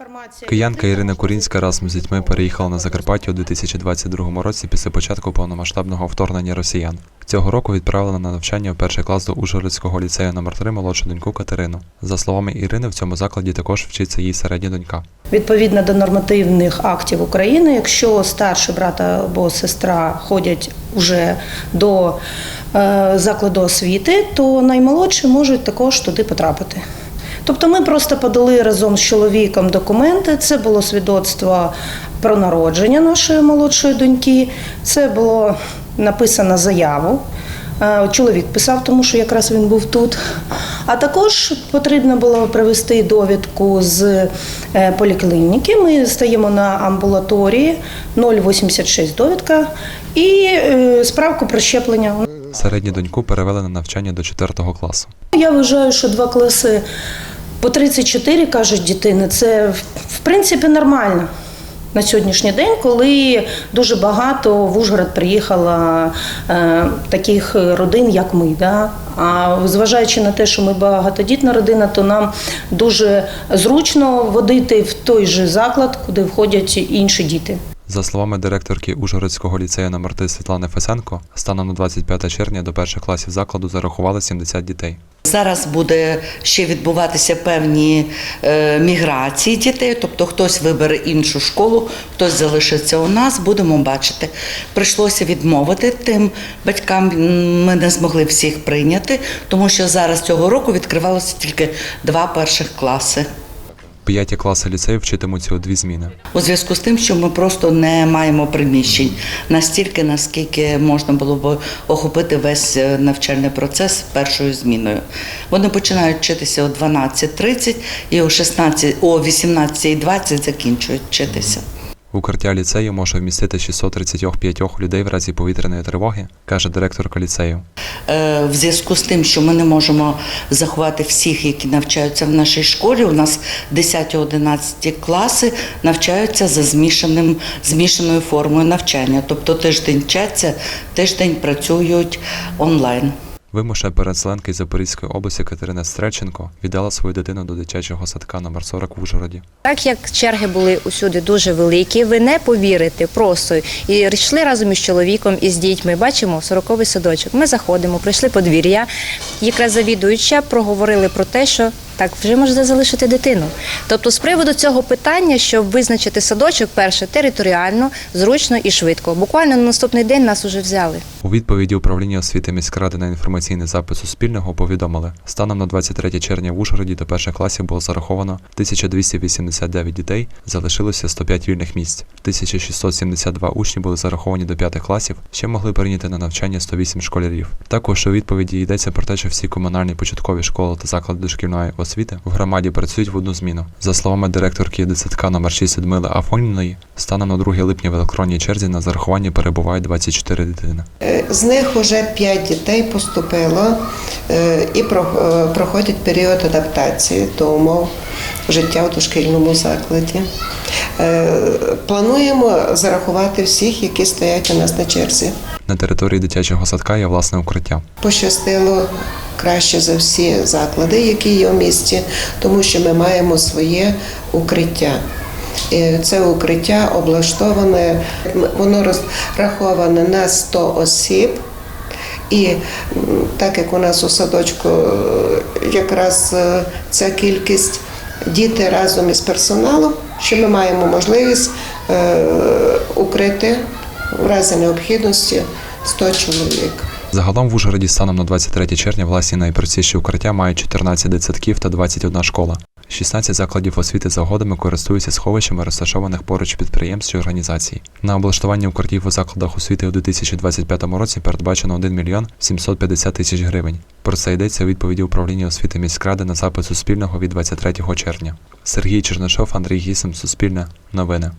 інформація. Киянка Ірина Курінська разом з дітьми переїхала на Закарпаття у 2022 році після початку повномасштабного вторгнення росіян. Цього року відправила на навчання в перший клас до Ужгородського ліцею номер 3 молодшу доньку Катерину. За словами Ірини, в цьому закладі також вчиться її середня донька. Відповідно до нормативних актів України, якщо старший брат або сестра ходять уже до е, закладу освіти, то наймолодші можуть також туди потрапити. Тобто ми просто подали разом з чоловіком документи. Це було свідоцтво про народження нашої молодшої доньки. Це було написано заяву. Е, Чоловік писав, тому що якраз він був тут. А також потрібно було привезти довідку з е, поліклініки. Ми стаємо на амбулаторії 086 довідка і е, справку про щеплення. Середню доньку перевели на навчання до 4 класу. Я вважаю, що два класи по 34, кажуть дітини, це в- принципі нормально. На сьогоднішній день, коли дуже багато в Ужгород приїхало е, таких родин, як ми. Да? А зважаючи на те, що ми багатодітна родина, то нам дуже зручно водити в той же заклад, куди входять інші діти. За словами директорки Ужгородського ліцею номер 3 Світлани Фесенко, станом на 25 червня до перших класів закладу зарахували 70 дітей. Зараз буде ще відбуватися певні е, міграції дітей, тобто хтось вибере іншу школу, хтось залишиться у нас. Будемо бачити. Прийшлося відмовити тим батькам. Ми не змогли всіх прийняти, тому що зараз цього року відкривалося тільки два перших класи. П'яті класи ліцею вчитимуться у дві зміни. У зв'язку з тим, що ми просто не маємо приміщень настільки, наскільки можна було б охопити весь е, навчальний процес першою зміною. Вони починають вчитися о 12.30 і о 16, о 18.20 закінчують вчитися. Укриття ліцею може вмістити 635 людей в разі повітряної тривоги, каже директорка ліцею. Е, В зв'язку з тим, що ми не можемо заховати всіх, які навчаються в нашій школі, у нас 10-11 класи навчаються за змішаним, змішаною формою навчання. Тобто тиждень вчаться, тиждень працюють онлайн. Вимушена переселенка із Запорізької області Катерина Стреченко віддала свою дитину до дитячого садка номер 40 в Ужгороді. Так як черги були усюди дуже великі, ви не повірите просто. І йшли разом із чоловіком і з дітьми. Бачимо сороковий садочок. Ми заходимо, прийшли подвір'я. Якраз завідуюча проговорили про те, що так вже можете залишити дитину. Тобто, з приводу цього питання, щоб визначити садочок, перше територіально, зручно і швидко. Буквально на наступний день нас уже взяли. У відповіді управління освіти міськради на інформаційний запит Суспільного повідомили, станом на 23 червня в Ужгороді до перших класів було зараховано 1289 дітей, залишилося 105 вільних місць. 1672 учні були зараховані до п'ятих класів, ще могли прийняти на навчання 108 школярів. Також у відповіді йдеться про те, що всі комунальні початкові школи та заклади дошкільної освіти в громаді працюють в одну зміну. За словами директорки дитсадка номер 6 Людмили Афоніної, станом на 2 липня в електронній черзі на зарахуванні перебувають 24 дитини. Е, З них вже 5 дітей поступило е, і е, проходять період адаптації до умов життя в дошкільному закладі. Плануємо зарахувати всіх, які стоять у нас на черзі. На території дитячого садка є власне укриття. Пощастило краще за всі заклади, які є в місті, тому що ми маємо своє укриття. І Це укриття облаштоване, воно розраховане на 100 осіб. І так як у нас у садочку е, якраз е, ця кількість діти разом із персоналом, що ми маємо можливість е, укрити в разі необхідності 100 чоловік. Загалом в Ужгороді станом на 23 червня власні найпростіші укриття мають 14 дитсадків та 21 школа. 16 закладів освіти за угодами користуються сховищами розташованих поруч підприємств чи організацій. На облаштування укриттів у закладах освіти у 2025 році передбачено 1 мільйон 750 тисяч гривень. Про це йдеться у відповіді управління освіти міськради на запит Суспільного від 23 червня. Сергій Чернишов, Андрій Гісим, Суспільне, Новини.